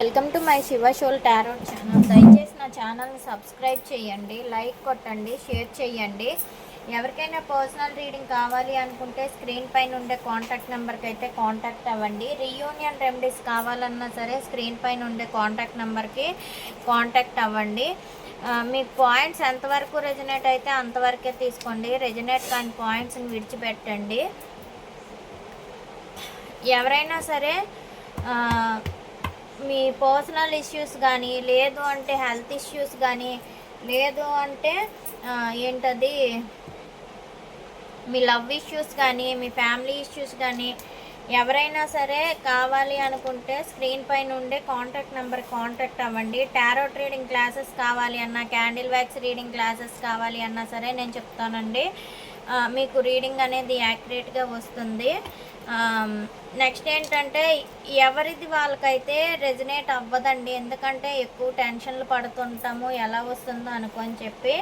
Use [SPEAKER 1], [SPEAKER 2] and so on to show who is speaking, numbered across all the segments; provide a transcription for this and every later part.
[SPEAKER 1] Welcome to my Shiva soul tarot channel. దయచేసి నా ఛానల్ని సబ్స్క్రైబ్ చేయండి లైక్ కొట్టండి షేర్ చేయండి. ఎవరికైనా పర్సనల్ రీడింగ్ కావాలి అనుకుంటే స్క్రీన్ పైన ఉండే కాంటాక్ట్ నెంబర్కి అయితే కాంటాక్ట్ అవ్వండి. రీయూనియన్ రెమెడీస్ కావాలన్నా సరే స్క్రీన్ పైన ఉండే కాంటాక్ట్ నెంబర్కి కాంటాక్ట్ అవ్వండి. మీ మీకు పాయింట్స్ ఎంతవరకు రెజినేట్ అయితే అంతవరకే తీసుకోండి. రెజినేట్ కాని పాయింట్స్ని విడిచిపెట్టండి. ఎవరైనా సరే మీ పర్సనల్ ఇష్యూస్ కానీ లేదు అంటే హెల్త్ ఇష్యూస్ కానీ లేదు అంటే ఏంటది? మీ లవ్ ఇష్యూస్ కానీ మీ ఫ్యామిలీ ఇష్యూస్ కానీ ఎవరైనా సరే కావాలి అనుకుంటే స్క్రీన్ పైన ఉండే కాంటాక్ట్ నెంబర్ కాంటాక్ట్ అవ్వండి. టారోట్ రీడింగ్ క్లాసెస్ కావాలి అన్నా క్యాండిల్ వ్యాక్స్ రీడింగ్ క్లాసెస్ కావాలి అన్నా సరే నేను చెప్తానండి. మీకు రీడింగ్ అనేది యాక్యురేట్గా వస్తుంది. నెక్స్ట్ ఏంటంటే ఎవరిది వాళ్ళకైతే రెజినేట్ అవ్వదండి ఎందుకంటే ఎక్కువ టెన్షన్లు పడుతుంటాము ఎలా వస్తుందో అనుకొని చెప్పి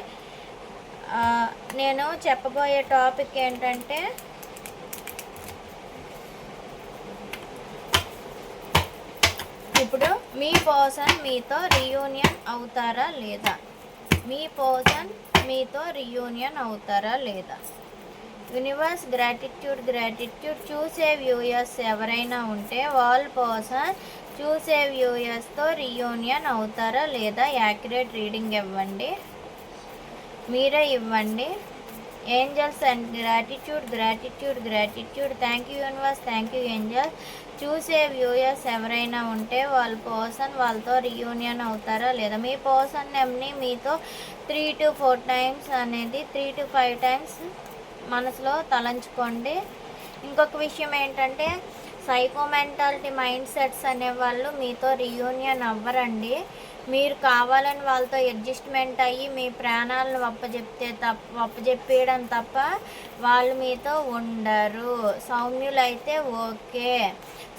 [SPEAKER 1] నేను చెప్పబోయే టాపిక్ ఏంటంటే ఇప్పుడు మీ పర్సన్ మీతో రీయూనియన్ అవుతారా లేదా? మీ పర్సన్ మీతో రీయూనియన్ అవుతారా లేదా? యూనివర్స్ గ్రాటిట్యూడ్ గ్రాటిట్యూడ్ చూసే వ్యూయర్స్ ఎవరైనా ఉంటే వాళ్ళ పర్సన్ చూసే వ్యూయర్స్తో రీయూనియన్ అవుతారా లేదా యాక్యురేట్ రీడింగ్ ఇవ్వండి. మీరే ఇవ్వండి. Angels and gratitude gratitude gratitude thank you universe thank you angels చూసే వ్యూయర్స్ ఎవరైనా ఉంటే వాళ్ళ పర్సన్ వాళ్ళతో రీయూనియన్ అవుతారా లేదా మీ పర్సన్ నెమ్ని మీతో త్రీ టు ఫోర్ టైమ్స్ అనేది త్రీ టు ఫైవ్ టైమ్స్ మనసులో తలంచుకోండి. ఇంకొక విషయం ఏంటంటే సైకోమెంటాలిటీ మైండ్ సెట్స్ అనేవాళ్ళు మీతో రియూనియన్ అవ్వరండి. మీరు కావాలని వాళ్ళతో అడ్జస్ట్మెంట్ అయ్యి మీ ప్రాణాలను అప్పజెప్తే తప్ప అప్పజెప్పేయడం తప్ప వాళ్ళు మీతో ఉండరు. సౌమ్యులు అయితే ఓకే.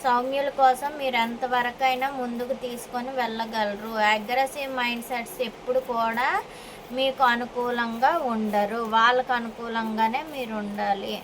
[SPEAKER 1] సౌమ్యుల కోసం మీరు ఎంతవరకైనా ముందుకు తీసుకొని వెళ్ళగలరు. అగ్రెసివ్ మైండ్ సెట్స్ ఎప్పుడు కూడా మీకు అనుకూలంగా ఉండరు. వాళ్ళకు అనుకూలంగానే మీరు ఉండాలి.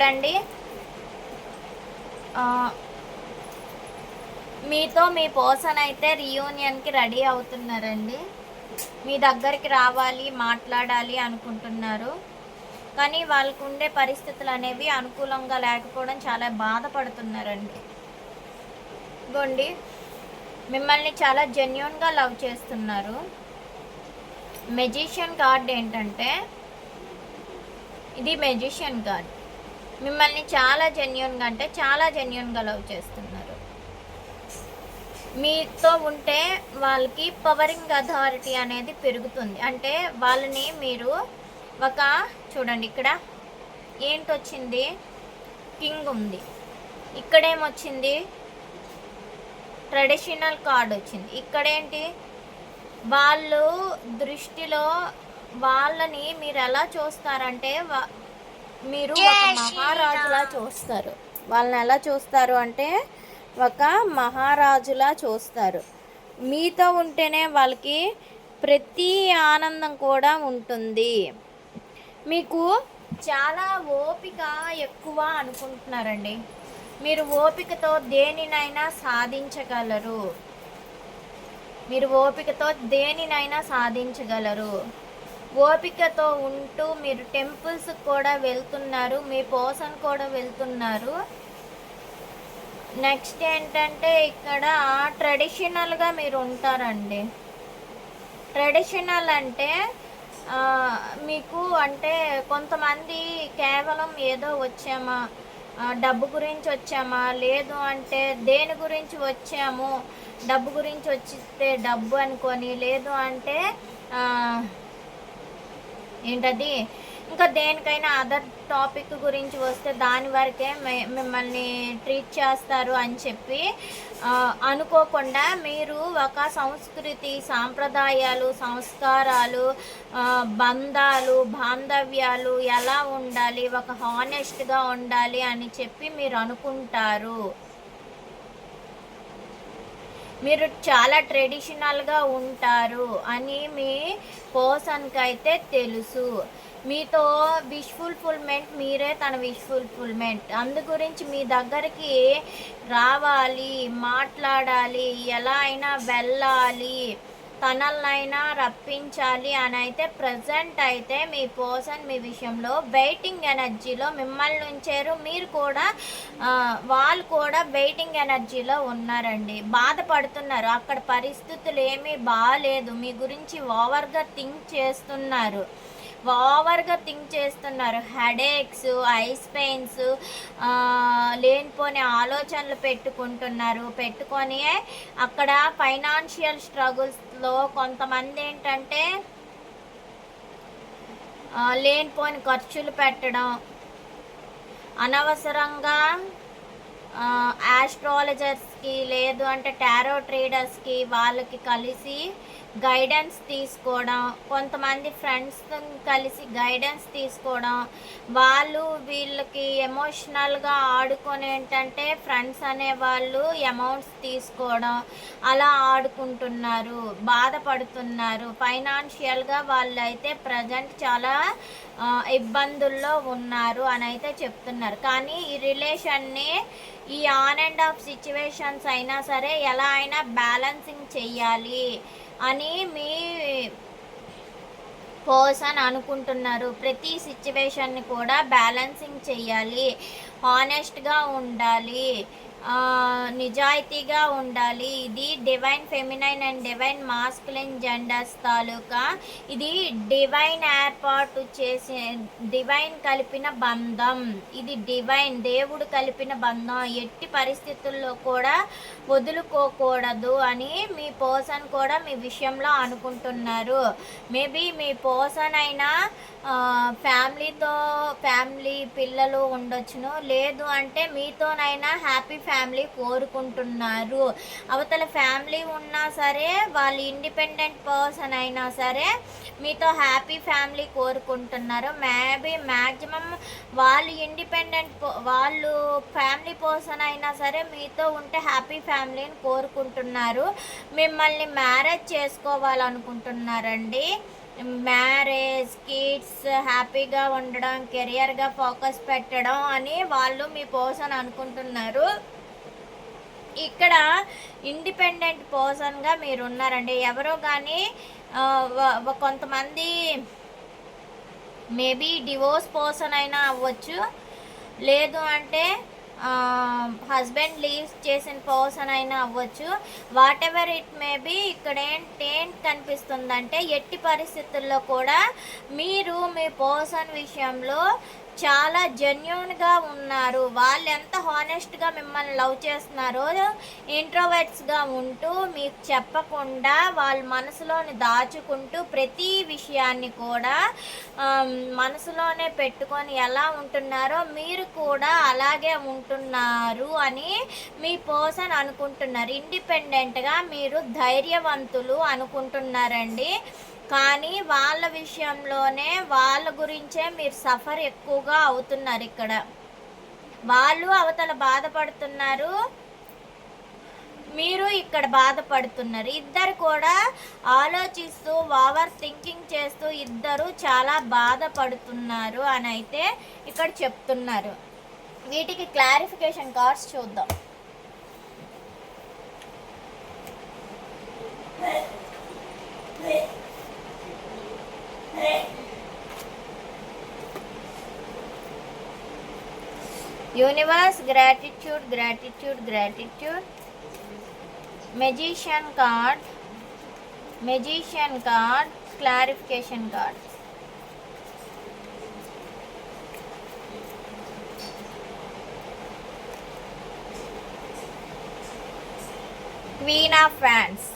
[SPEAKER 1] చూడండి. మీతో మీ పర్సన్ అయితే రీయూనియన్కి రెడీ అవుతున్నారండి. మీ దగ్గరికి రావాలి మాట్లాడాలి అనుకుంటున్నారు. కానీ వాళ్ళకు ఉండే పరిస్థితులు అనేవి అనుకూలంగా లేకపోవడం చాలా బాధపడుతున్నారండి. గోండి మిమ్మల్ని చాలా జెన్యున్గా లవ్ చేస్తున్నారు. మెజిషియన్ కార్డ్ ఏంటంటే ఇది మెజిషియన్ కార్డ్ మిమ్మల్ని చాలా జెన్యున్గా అంటే చాలా జెన్యున్గా లవ్ చేస్తున్నారు. మీతో ఉంటే వాళ్ళకి పవరింగ్ అథారిటీ అనేది పెరుగుతుంది. అంటే వాళ్ళని మీరు ఒక చూడండి ఇక్కడ ఏంటి వచ్చింది కింగ్ ఉంది. ఇక్కడేమొచ్చింది? ట్రెడిషనల్ కార్డ్ వచ్చింది. ఇక్కడేంటి? వాళ్ళు దృష్టిలో వాళ్ళని మీరు ఎలా చూస్తారంటే వా- మీరు ఒక మహారాజులా చూస్తారు. వాళ్ళని ఎలా చూస్తారు అంటే ఒక మహారాజులా చూస్తారు. మీతో ఉంటేనే వాళ్ళకి ప్రతి ఆనందం కూడా ఉంటుంది. మీకు చాలా ఓపిక ఎక్కువ అనుకుంటున్నారండి. మీరు ఓపికతో దేనినైనా సాధించగలరు. మీరు ఓపికతో దేనినైనా సాధించగలరు. ఓపికతో ఉంటూ మీరు టెంపుల్స్ కూడా వెళ్తున్నారు మీ పర్సన్ కూడా వెళ్తున్నారు. నెక్స్ట్ ఏంటంటే ఇక్కడ ట్రెడిషనల్గా మీరు ఉంటారండి. ట్రెడిషనల్ అంటే మీకు అంటే కొంతమంది కేవలం ఏదో వచ్చామా డబ్బు గురించి వచ్చామా లేదు అంటే దేని గురించి వచ్చాము డబ్బు గురించి వచ్చితే డబ్బు అనుకొని లేదు అంటే ఏంటది? ఇంకా దేనికైనా అదర్ టాపిక్ గురించి వస్తే దాని వరకే మిమ్మల్ని ట్రీట్ చేస్తారు అని చెప్పి అనుకోకుండా మీరు ఒక సంస్కృతి సాంప్రదాయాలు సంస్కారాలు బంధాలు బాంధవ్యాలు ఎలా ఉండాలి? ఒక హానెస్ట్గా ఉండాలి అని చెప్పి మీరు అనుకుంటారు. మీరు చాలా ట్రెడిషనల్గా ఉంటారు అని మీ పర్సన్కి అయితే తెలుసు. మీతో విష్ ఫుల్ఫిల్మెంట్ మీరే తన విష్ ఫుల్ఫిల్మెంట్ అందు గురించి మీ దగ్గరికి రావాలి మాట్లాడాలి ఎలా అయినా వెళ్ళాలి. తనలనైనా రప్పించాలి అని అయితే ప్రజెంట్ అయితే మీ పర్సన్ మీ విషయంలో వెయిటింగ్ ఎనర్జీలో మిమ్మల్ని ఉంచారు. మీరు కూడా వాళ్ళు కూడా వెయిటింగ్ ఎనర్జీలో ఉన్నారండి. బాధపడుతున్నారు. అక్కడ పరిస్థితులు ఏమీ బాగాలేదు మీ గురించి ఓవర్గా థింక్ చేస్తున్నారు. ఓవర్గా థింక్ చేస్తున్నారు. హెడేక్స్ ఐస్ పెయిన్స్ లేనిపోని ఆలోచనలు పెట్టుకుంటున్నారు. పెట్టుకొని అక్కడ ఫైనాన్షియల్ స్ట్రగుల్స్లో కొంతమంది ఏంటంటే లేనిపోని ఖర్చులు పెట్టడం అనవసరంగా ఆస్ట్రాలజర్స్కి లేదు అంటే టారో ట్రేడర్స్కి వాళ్ళకి కలిసి గైడెన్స్ తీసుకోవడం కొంతమంది ఫ్రెండ్స్ కలిసి గైడెన్స్ తీసుకోవడం వాళ్ళు వీళ్ళకి ఎమోషనల్గా ఆడుకొని ఏంటంటే ఫ్రెండ్స్ అనే వాళ్ళు అమౌంట్స్ తీసుకోవడం అలా ఆడుకుంటున్నారు బాధపడుతున్నారు. ఫైనాన్షియల్గా వాళ్ళు అయితే ప్రజెంట్ చాలా ఇబ్బందుల్లో ఉన్నారు అని అయితే చెప్తున్నారు. కానీ ఈ రిలేషన్ని ఈ ఆన్ అండ్ ఆఫ్ సిచ్యువేషన్స్ అయినా సరే ఎలా అయినా బ్యాలెన్సింగ్ చెయ్యాలి. అని మీ పర్సన్ అనుకుంటున్నారు. ప్రతి సిచ్యువేషన్ని కూడా బ్యాలెన్సింగ్ చేయాలి. హానెస్ట్గా ఉండాలి. నిజాయితీగా ఉండాలి. ఇది divine feminine and divine masculine genders తాలూకా ఇది డివైన్ ఏర్పాటు చేసే డివైన్ కలిపిన బంధం. ఇది డివైన్ దేవుడు కలిపిన బంధం. ఎట్టి పరిస్థితుల్లో కూడా వదులుకోకూడదు అని మీ పర్సన్ కూడా మీ విషయంలో అనుకుంటున్నారు. మేబీ మీ పర్సన్ అయినా ఫ్యామిలీతో ఫ్యామిలీ పిల్లలు ఉండొచ్చును. లేదు అంటే మీతోనైనా హ్యాపీ ఫ్యామిలీ కోరుకుంటున్నారు. అవతల ఫ్యామిలీ ఉన్నా సరే వాళ్ళు ఇండిపెండెంట్ పర్సన్ అయినా సరే మీతో హ్యాపీ ఫ్యామిలీ కోరుకుంటున్నారు. మేబీ మ్యాక్సిమం వాళ్ళు ఇండిపెండెంట్ వాళ్ళు ఫ్యామిలీ పర్సన్ అయినా సరే మీతో ఉంటే హ్యాపీ ఫ్యామిలీని కోరుకుంటున్నారు. మిమ్మల్ని మ్యారేజ్ చేసుకోవాలనుకుంటున్నారండి. మ్యారేజ్ కిడ్స్ హ్యాపీగా ఉండడం కెరియర్గా ఫోకస్ పెట్టడం అని వాళ్ళు మీ పర్సన్ అనుకుంటున్నారు. ఇక్కడ ఇండిపెండెంట్ పర్సన్గా మీరు ఉన్నారండి ఎవరో కానీ కొంతమంది మేబీ డివోర్స్ పర్సన్ అయినా అవ్వచ్చు. లేదు అంటే హస్బెండ్ లీవ్ చేసిన పర్సన్ అయినా అవ్వచ్చు. Whatever it may be ఇక్కడ ఏంటి ఏంటి కనిపిస్తుందంటే ఎట్టి పరిస్థితుల్లో కూడా మీరు మీ పర్సన్ విషయంలో చాలా జెన్యున్గా ఉన్నారు. వాళ్ళు ఎంత హానెస్ట్గా మిమ్మల్ని లవ్ చేస్తున్నారో ఇంట్రోవర్ట్స్గా ఉంటూ మీకు చెప్పకుండా వాళ్ళ మనసులోని దాచుకుంటూ ప్రతి విషయాన్ని కూడా మనసులోనే పెట్టుకొని ఎలా ఉంటున్నారో మీరు కూడా అలాగే ఉంటున్నారు అని మీ పర్సన్ అనుకుంటున్నారు. ఇండిపెండెంట్గా మీరు ధైర్యవంతులు అనుకుంటున్నారండి. కానీ వాళ్ళ విషయంలోనే వాళ్ళ గురించే మీరు సఫర్ ఎక్కువగా అవుతున్నారు ఇక్కడ. వాళ్ళు అవతల బాధపడుతున్నారు. మీరు ఇక్కడ బాధపడుతున్నారు. ఇద్దరు కూడా ఆలోచిస్తూ ఓవర్ థింకింగ్ చేస్తూ ఇద్దరు చాలా బాధపడుతున్నారు అని అయితే ఇక్కడ చెప్తున్నారు. వీటికి క్లారిఫికేషన్ కార్డ్స్ చూద్దాం. Universe gratitude, gratitude, gratitude. Magician card. Magician card. Clarification card. Queen of fans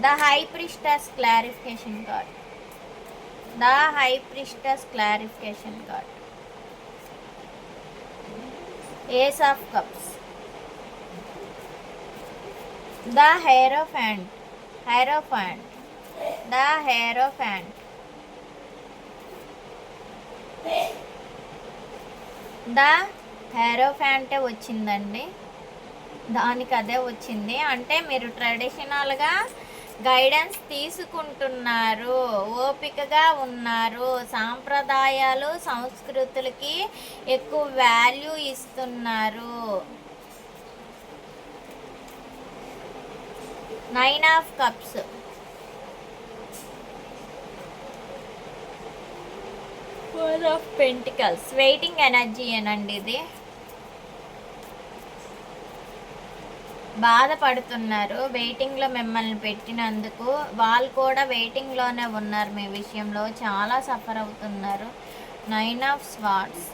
[SPEAKER 1] The High Priestess Clarification Card. The High Priestess Clarification Card. Ace of cups the hierophant hierophant the hierophant the హెరోఫాంటే వచ్చిందండి? దానికి అదే వచ్చింది. అంటే మీరు ట్రెడిషనల్గా guidance తీసుకుంటున్నారు. ఓపికగా ఉన్నారు. సాంప్రదాయాలు సంస్కృతులకి ఎక్కువ వాల్యూ ఇస్తున్నారు. Nine of cups. Four of pentacles. Waiting energy అనండి ఇది? బాధపడుతున్నారు. వెయిటింగ్లో మిమ్మల్ని పెట్టినందుకు వాళ్ళు కూడా వెయిటింగ్లోనే ఉన్నారు మీ విషయంలో. చాలా సఫర్ అవుతున్నారు. Nine of swords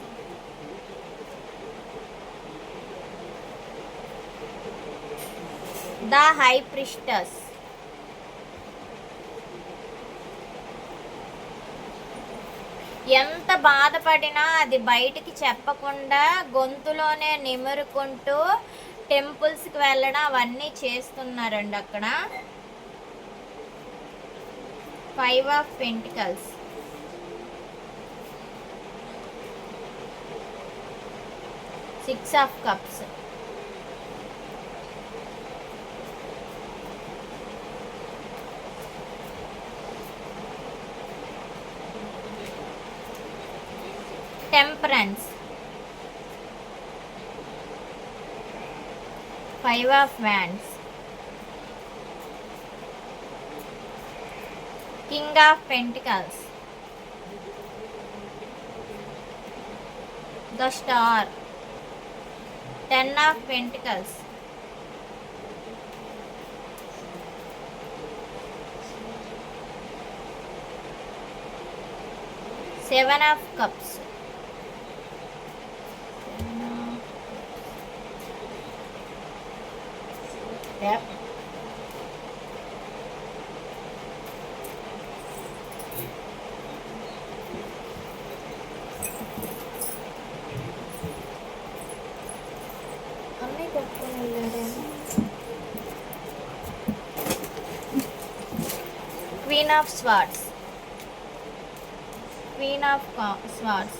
[SPEAKER 1] the high priestess ఎంత బాధపడినా అది బయటికి చెప్పకుండా గొంతులోనే నిమురుకుంటూ టెంపుల్స్కి వెళ్ళడం అవన్నీ చేస్తున్నారండి అక్కడ. Five of pentacles six of cups temperance Five of Wands. king of pentacles. The star. Ten of pentacles. Seven of cups. แป๊บ അമ്മ Queen of Swords. Queen of Swords.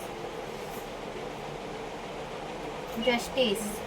[SPEAKER 1] Justice.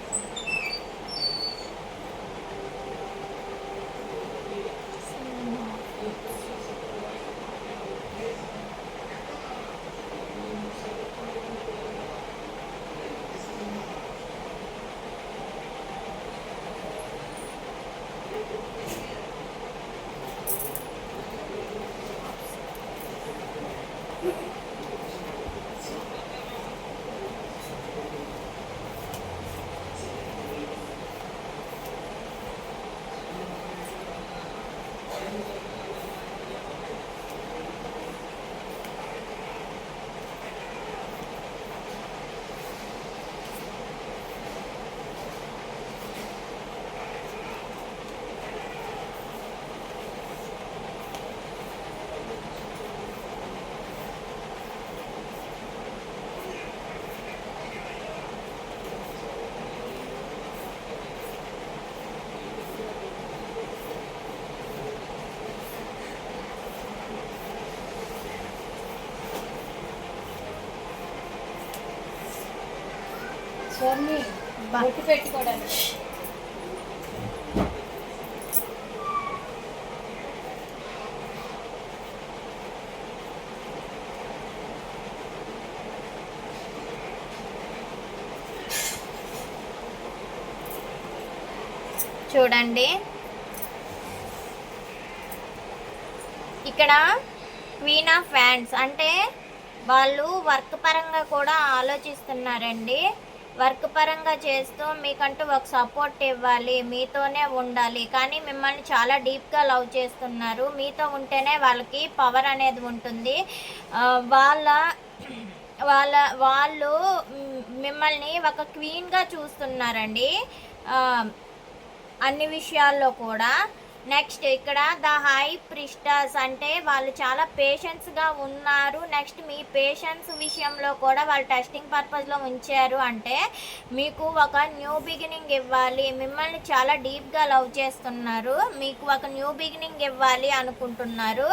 [SPEAKER 2] స్వామి బొట్టు పెట్టుకోవడానికి
[SPEAKER 1] చూడండి. ఇక్కడ క్వీన్ ఆఫ్ ఫ్యాన్స్ అంటే వాళ్ళు work పరంగా కూడా ఆలోచిస్తున్నారండి. Work పరంగా చేస్తూ మీకంటూ ఒక సపోర్ట్ ఇవ్వాలి మీతోనే ఉండాలి. కానీ మిమ్మల్ని చాలా డీప్గా లవ్ చేస్తున్నారు. మీతో ఉంటేనే వాళ్ళకి పవర్ అనేది ఉంటుంది. వాళ్ళ వాళ్ళ వాళ్ళు మిమ్మల్ని ఒక క్వీన్గా చూస్తున్నారండి. అన్ని విషయాల్లో కూడా. నెక్స్ట్ ఇక్కడ ద హై ప్రిస్టర్స్ అంటే వాళ్ళు చాలా పేషెన్స్గా ఉన్నారు. నెక్స్ట్ మీ పేషెన్స్ విషయంలో కూడా వాళ్ళు టెస్టింగ్ పర్పస్లో ఉంచారు అంటే మీకు ఒక న్యూ బిగినింగ్ ఇవ్వాలి. మిమ్మల్ని చాలా డీప్గా లవ్ చేస్తున్నారు. మీకు ఒక న్యూ బిగినింగ్ ఇవ్వాలి అనుకుంటున్నారు.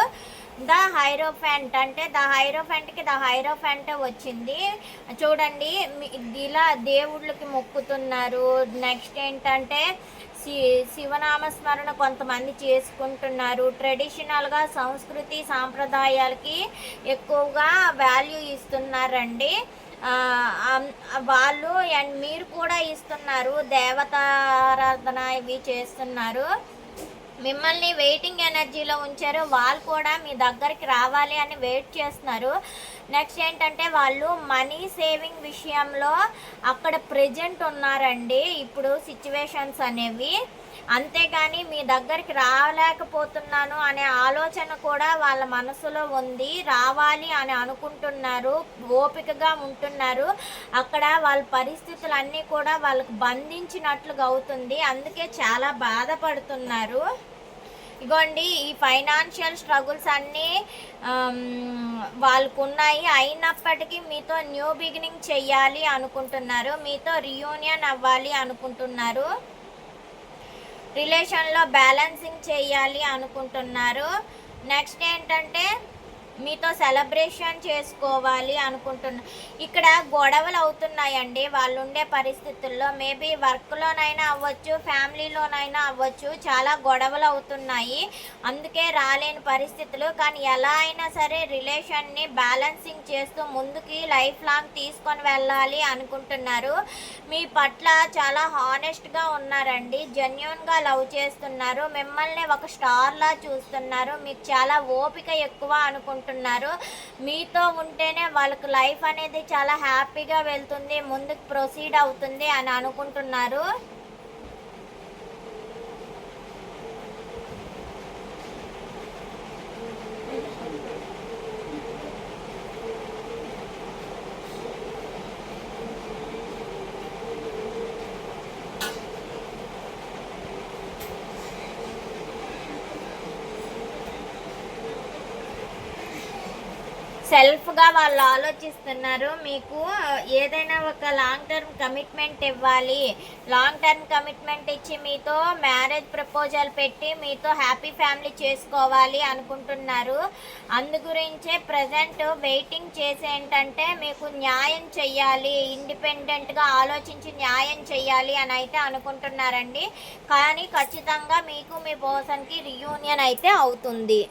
[SPEAKER 1] ద హైరోఫెంట్ అంటే ద హైరోఫెంట్కి ద హైరోఫెంట్ వచ్చింది. చూడండి ఇలా దేవుళ్ళకి మొక్కుతున్నారు. నెక్స్ట్ ఏంటంటే శి శివనామస్మరణ కొంతమంది చేసుకుంటున్నారు. ట్రెడిషనల్గా సంస్కృతి సాంప్రదాయాలకి ఎక్కువగా వాల్యూ ఇస్తున్నారండి. వాళ్ళు అండ్ మీరు కూడా ఇస్తున్నారు. దేవతారాధన ఇవి చేస్తున్నారు. మిమ్మల్ని వెయిటింగ్ ఎనర్జీలో ఉంచారు. వాళ్ళు కూడా మీ దగ్గరికి రావాలి అని వెయిట్ చేస్తున్నారు. నెక్స్ట్ ఏంటంటే వాళ్ళు మనీ సేవింగ్ విషయంలో అక్కడ ప్రజెంట్ ఉన్నారండి. ఇప్పుడు సిచ్యువేషన్స్ అనేవి. అంతేగాని మీ దగ్గరికి రాలేకపోతున్నాను అనే ఆలోచన కూడా వాళ్ళ మనసులో ఉంది. రావాలి అని అనుకుంటున్నారు. ఓపికగా ఉంటున్నారు. అక్కడ వాళ్ళ పరిస్థితులు అన్నీ కూడా వాళ్ళకు బంధించినట్లుగా అవుతుంది. అందుకే చాలా బాధపడుతున్నారు. ఇగోండి ఈ ఫైనాన్షియల్ స్ట్రగుల్స్ అన్నీ వాళ్ళకు ఉన్నాయి అయినప్పటికీ మీతో న్యూ బిగినింగ్ చెయ్యాలి అనుకుంటున్నారు. మీతో రియూనియన్ అవ్వాలి అనుకుంటున్నారు. రిలేషన్లో బ్యాలెన్సింగ్ చేయాలి అనుకుంటున్నారు. నెక్స్ట్ ఏంటంటే మీతో సెలబ్రేషన్ చేసుకోవాలి అనుకుంటున్నా. ఇక్కడ గొడవలు అవుతున్నాయండి. వాళ్ళు ఉండే పరిస్థితుల్లో మేబీ వర్క్లోనైనా అవ్వచ్చు ఫ్యామిలీలోనైనా అవ్వచ్చు చాలా గొడవలు అవుతున్నాయి. అందుకే రాలేని పరిస్థితులు. కానీ ఎలా అయినా సరే రిలేషన్ని బ్యాలెన్సింగ్ చేస్తూ ముందుకి లైఫ్ లాంగ్ తీసుకొని వెళ్ళాలి అనుకుంటున్నారు. మీ పట్ల చాలా హానెస్ట్గా ఉన్నారండి. జెన్యున్గా లవ్ చేస్తున్నారు. మిమ్మల్ని ఒక స్టార్లా చూస్తున్నారు. మీకు చాలా ఓపిక ఎక్కువ అనుకుంటున్నారు. మీతో ఉంటేనే వాళ్ళకి లైఫ్ అనేది చాలా హ్యాపీగా వెళ్తుంది ముందుకు ప్రొసీడ్ అవుతుంది అని అనుకుంటున్నారు. సెల్ఫ్గా వాళ్ళు ఆలోచిస్తున్నారు. మీకు ఏదైనా ఒక లాంగ్ టర్మ్ కమిట్మెంట్ ఇవ్వాలి. లాంగ్ టర్మ్ కమిట్మెంట్ ఇచ్చి మీతో మ్యారేజ్ ప్రపోజల్ పెట్టి మీతో హ్యాపీ ఫ్యామిలీ చేసుకోవాలి అనుకుంటున్నారు. అందు గురించే ప్రజెంట్ వెయిటింగ్ చేసి ఏంటంటే మీకు న్యాయం చెయ్యాలి. ఇండిపెండెంట్గా ఆలోచించి న్యాయం చెయ్యాలి అని అయితే అనుకుంటున్నారండి. కానీ ఖచ్చితంగా మీకు మీ పర్సన్కి రియూనియన్ అయితే అవుతుంది.